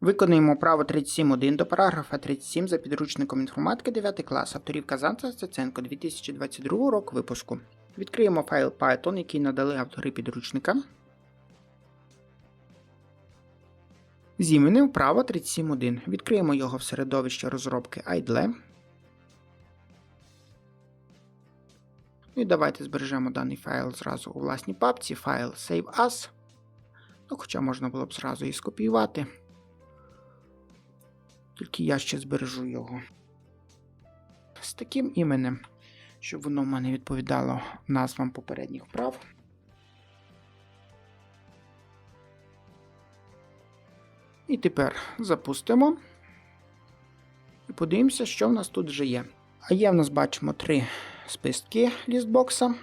Виконуємо право 37.1 до параграфа 37 за підручником інформатики 9 клас авторів Казанця Стеценко 2022 рок випуску. Відкриємо файл Python, який надали автори підручника. Зіменив право 37.1. Відкриємо його в середовищі розробки IDLE. Ну І давайте збережемо даний файл зразу у власній папці, файл Save As. Ну, хоча можна було б зразу і скопіювати. Тільки я ще збережу його з таким іменем, щоб воно в мене відповідало назвам попередніх вправ. І тепер запустимо. І подивимося, що в нас тут вже є. А є в нас бачимо три списки лістбокса.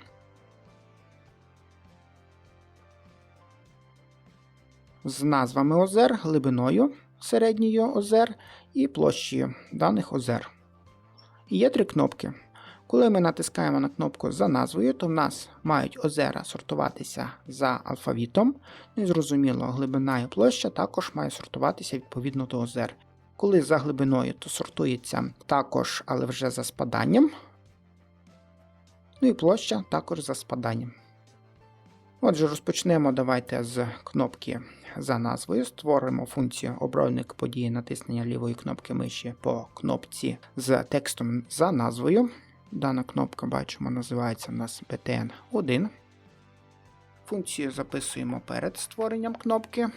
З назвами озер, глибиною середньої озер і площею даних озер. І є три кнопки. Коли ми натискаємо на кнопку за назвою, то в нас мають озера сортуватися за алфавітом. Ну і зрозуміло, глибина і площа також мають сортуватися відповідно до озер. Коли за глибиною, то сортується також, але вже за спаданням. Ну і площа також за спаданням. Отже, розпочнемо давайте з кнопки за назвою. Створимо функцію обробник події натиснення лівої кнопки миші по кнопці з текстом за назвою. Дана кнопка, бачимо, називається у нас btn1. Функцію записуємо перед створенням кнопки.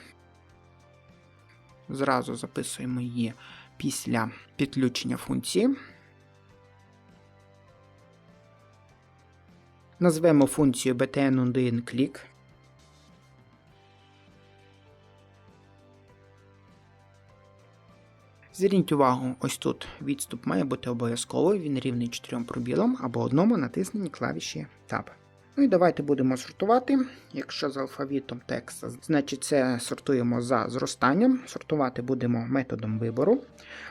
Зразу записуємо її після підключення функції. Назвемо функцію btn1 click. Зверніть увагу, ось тут відступ має бути обов'язковий, він рівний 4 пробілам або одному натисненні клавіші Tab. Ну і давайте будемо сортувати. Якщо з алфавітом текста, значить це сортуємо за зростанням. Сортувати будемо методом вибору.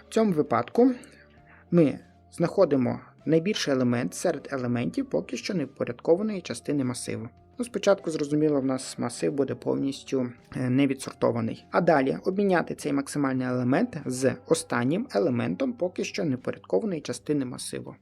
В цьому випадку ми знаходимо найбільший елемент серед елементів поки що невпорядкованої частини масиву. Ну, спочатку, зрозуміло, в нас масив буде повністю е, не відсортований. А далі обміняти цей максимальний елемент з останнім елементом поки що непорядкованої частини масиву.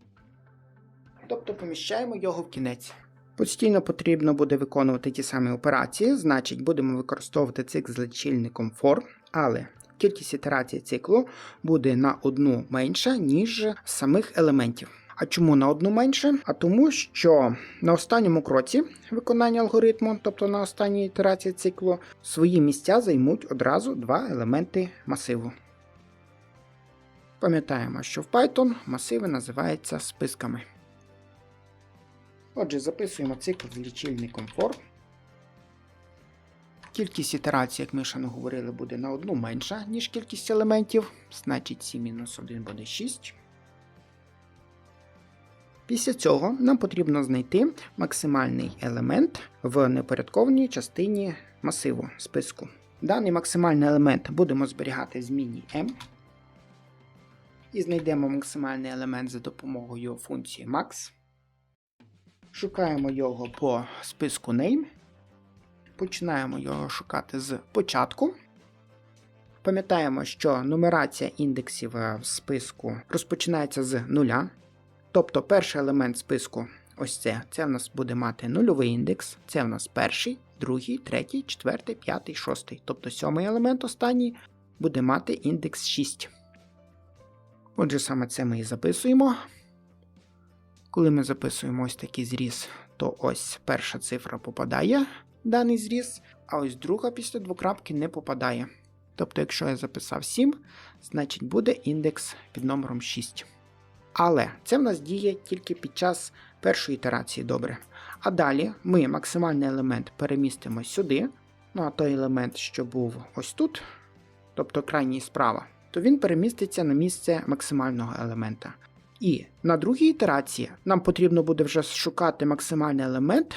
Тобто поміщаємо його в кінець. Постійно потрібно буде виконувати ті самі операції, значить, будемо використовувати цикл з лічильником for, але кількість ітерацій циклу буде на одну менша, ніж самих елементів. А чому на одну менше? А тому, що на останньому кроці виконання алгоритму, тобто на останній ітерації циклу, свої місця займуть одразу два елементи масиву. Пам'ятаємо, що в Python масиви називаються списками. Отже, записуємо цикл з лічильником for. Кількість ітерацій, як ми ще не говорили, буде на одну менша, ніж кількість елементів, значить 7-1 буде 6. Після цього нам потрібно знайти максимальний елемент в непорядкованій частині масиву списку. Даний максимальний елемент будемо зберігати в зміні m. І знайдемо максимальний елемент за допомогою функції max. Шукаємо його по списку name. Починаємо його шукати з початку. Пам'ятаємо, що нумерація індексів в списку розпочинається з нуля. Тобто перший елемент списку ось це. Це в нас буде мати нульовий індекс. Це в нас перший, другий, третій, четвертий, п'ятий, шостий. Тобто сьомий елемент останній буде мати індекс 6. Отже, саме це ми і записуємо. Коли ми записуємо ось такий зріз, то ось перша цифра попадає в даний зріз, а ось друга після двокрапки не попадає. Тобто, якщо я записав 7, значить буде індекс під номером 6. Але це в нас діє тільки під час першої ітерації добре. А далі ми максимальний елемент перемістимо сюди. Ну а той елемент, що був ось тут, тобто крайній справа, то він переміститься на місце максимального елемента. І на другій ітерації нам потрібно буде вже шукати максимальний елемент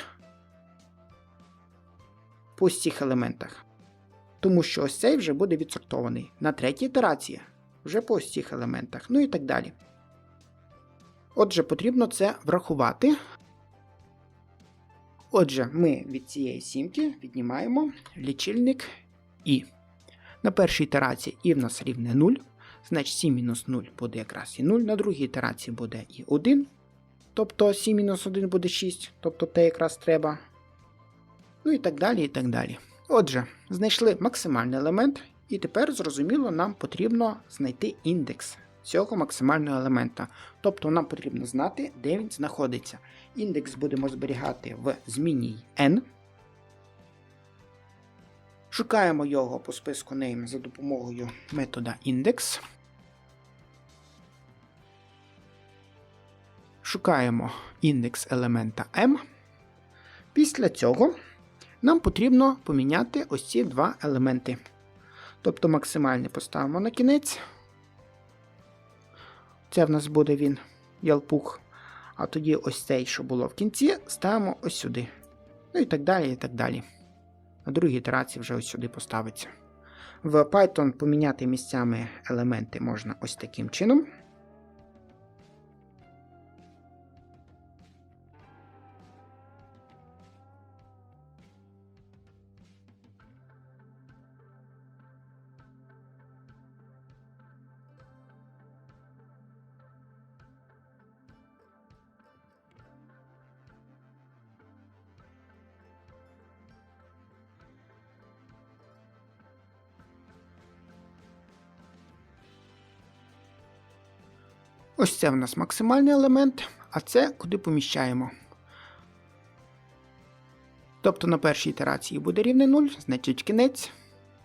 по цих елементах. Тому що ось цей вже буде відсортований. На третій ітерації вже по цих елементах, ну і так далі. Отже, потрібно це врахувати. Отже, ми від цієї сімки віднімаємо лічильник І. На першій ітерації і в нас рівне 0, значить 7 мінус 0 буде якраз і 0, на другій ітерації буде і 1, тобто 7 мінус 1 буде 6, тобто те якраз треба. Ну і так далі, і так далі. Отже, знайшли максимальний елемент, і тепер, зрозуміло, нам потрібно знайти індекс цього максимального елемента. Тобто нам потрібно знати, де він знаходиться. Індекс будемо зберігати в зміні n. Шукаємо його по списку name за допомогою метода index. Шукаємо індекс елемента m. Після цього нам потрібно поміняти ось ці два елементи. Тобто максимальний поставимо на кінець. Це в нас буде він ялпух. А тоді ось цей, що було в кінці, ставимо ось сюди. Ну і так далі, і так далі. На другій ітерації вже ось сюди поставиться. В Python поміняти місцями елементи можна ось таким чином. Ось це в нас максимальний елемент, а це куди поміщаємо. Тобто на першій ітерації буде рівне 0, значить кінець.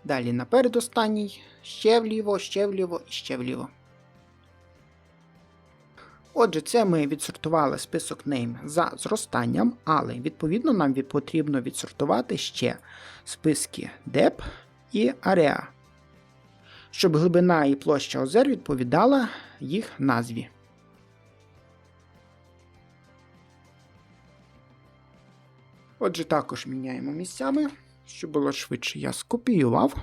Далі на передостанній, ще вліво, ще вліво і ще вліво. Отже, це ми відсортували список name за зростанням, але відповідно нам потрібно відсортувати ще списки dep і area щоб глибина і площа озер відповідала їх назві. Отже, також міняємо місцями, щоб було швидше, я скопіював.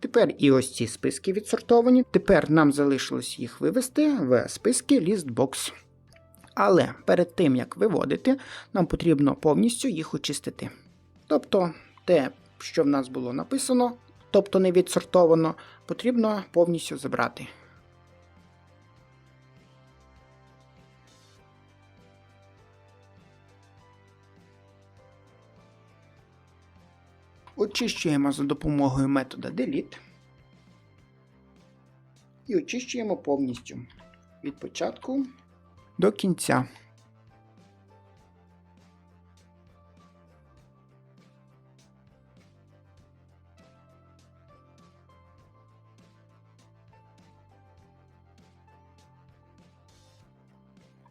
Тепер і ось ці списки відсортовані. Тепер нам залишилось їх вивести в списки ListBox. Але перед тим, як виводити, нам потрібно повністю їх очистити. Тобто те, що в нас було написано, тобто не відсортовано, потрібно повністю забрати. Очищуємо за допомогою метода delete і очищуємо повністю від початку до кінця.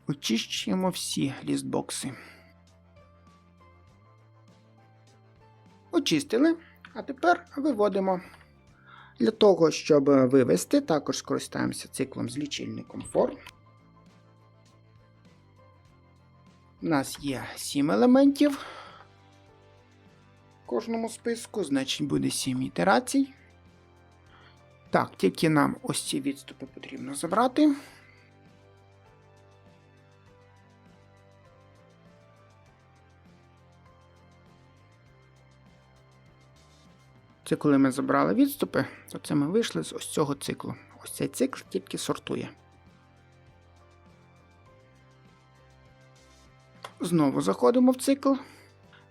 Очищуємо всі лістбокси. Очистили, а тепер виводимо. Для того, щоб вивести, також скористаємося циклом з лічильником for. У нас є 7 елементів в кожному списку, значить буде 7 ітерацій. Так, тільки нам ось ці відступи потрібно забрати. Це коли ми забрали відступи, то це ми вийшли з ось цього циклу. Ось цей цикл тільки сортує. Знову заходимо в цикл,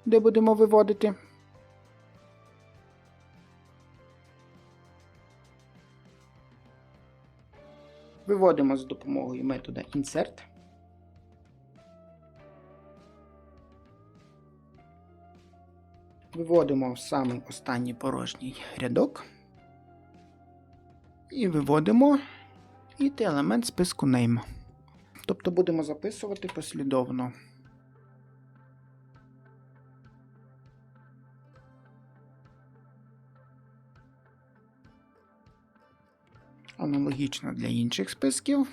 де будемо виводити. Виводимо з допомогою метода Insert. Виводимо в самий останній порожній рядок. І виводимо id елемент списку name. Тобто будемо записувати послідовно. Аналогічно для інших списків.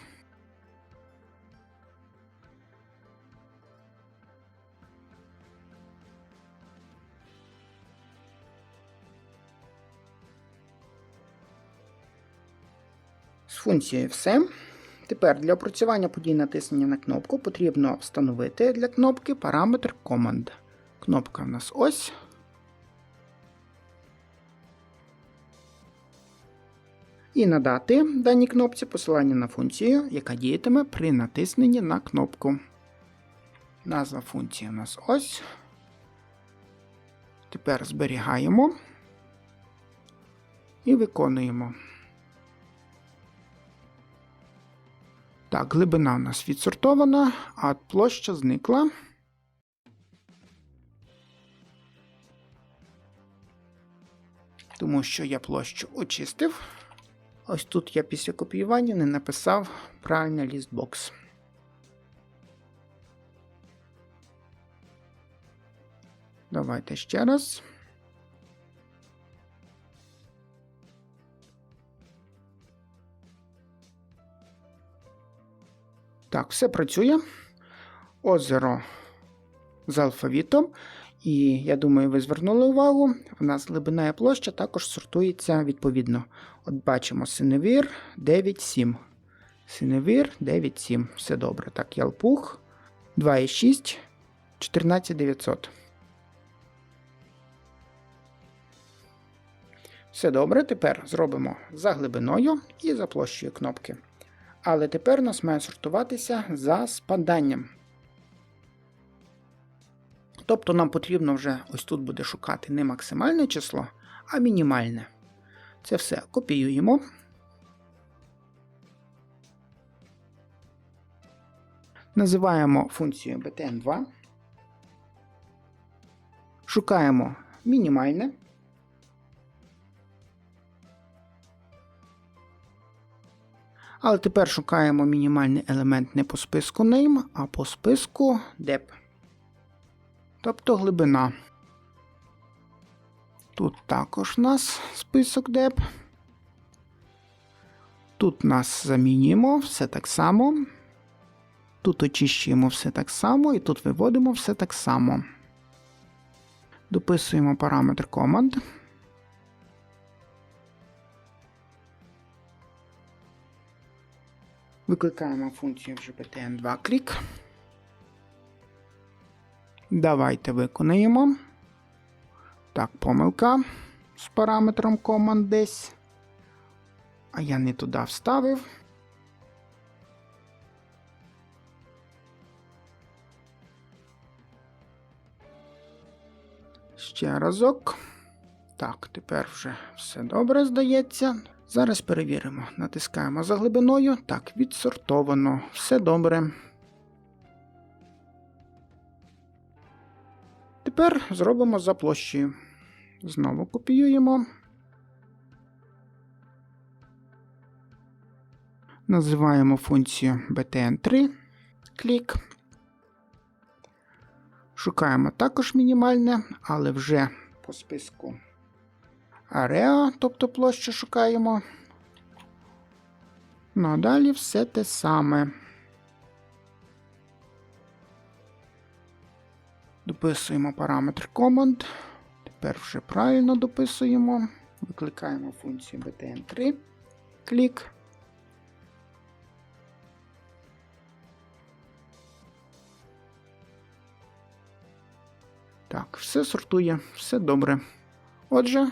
З функцією все. Тепер для опрацювання подій натиснення на кнопку потрібно встановити для кнопки параметр команд. Кнопка в нас ось. І надати даній кнопці посилання на функцію, яка діятиме при натисненні на кнопку. Назва функції у нас ось. Тепер зберігаємо і виконуємо. Так, глибина у нас відсортована, а площа зникла. Тому що я площу очистив. Ось тут я після копіювання не написав правильний лістбокс. Давайте ще раз. Так, все працює. Озеро з алфавітом. І я думаю, ви звернули увагу. У нас глибина і площа також сортується відповідно. От бачимо синевір 9,7. Синевір 9,7. Все добре. Так, ялпух 2,6, 14900. Все добре. Тепер зробимо за глибиною і за площею кнопки. Але тепер у нас має сортуватися за спаданням. Тобто нам потрібно вже ось тут буде шукати не максимальне число, а мінімальне. Це все копіюємо. Називаємо функцію btn2. Шукаємо мінімальне. Але тепер шукаємо мінімальний елемент не по списку name, а по списку dep. Тобто глибина. Тут також у нас список dep. Тут нас замінюємо все так само. Тут очищуємо все так само, і тут виводимо все так само. Дописуємо параметр команд. Викликаємо функцію GPTN2 клік. Давайте виконаємо. Так, помилка з параметром команд десь. А я не туди вставив. Ще разок. Так, тепер вже все добре здається. Зараз перевіримо. Натискаємо за глибиною. Так, відсортовано. Все добре. Тепер зробимо за площею. Знову копіюємо. Називаємо функцію btn3. Клік. Шукаємо також мінімальне, але вже по списку Area, тобто площу шукаємо. Ну а далі все те саме. Дописуємо параметр команд. Тепер вже правильно дописуємо. Викликаємо функцію btn3. Клік. Так, все сортує, все добре. Отже,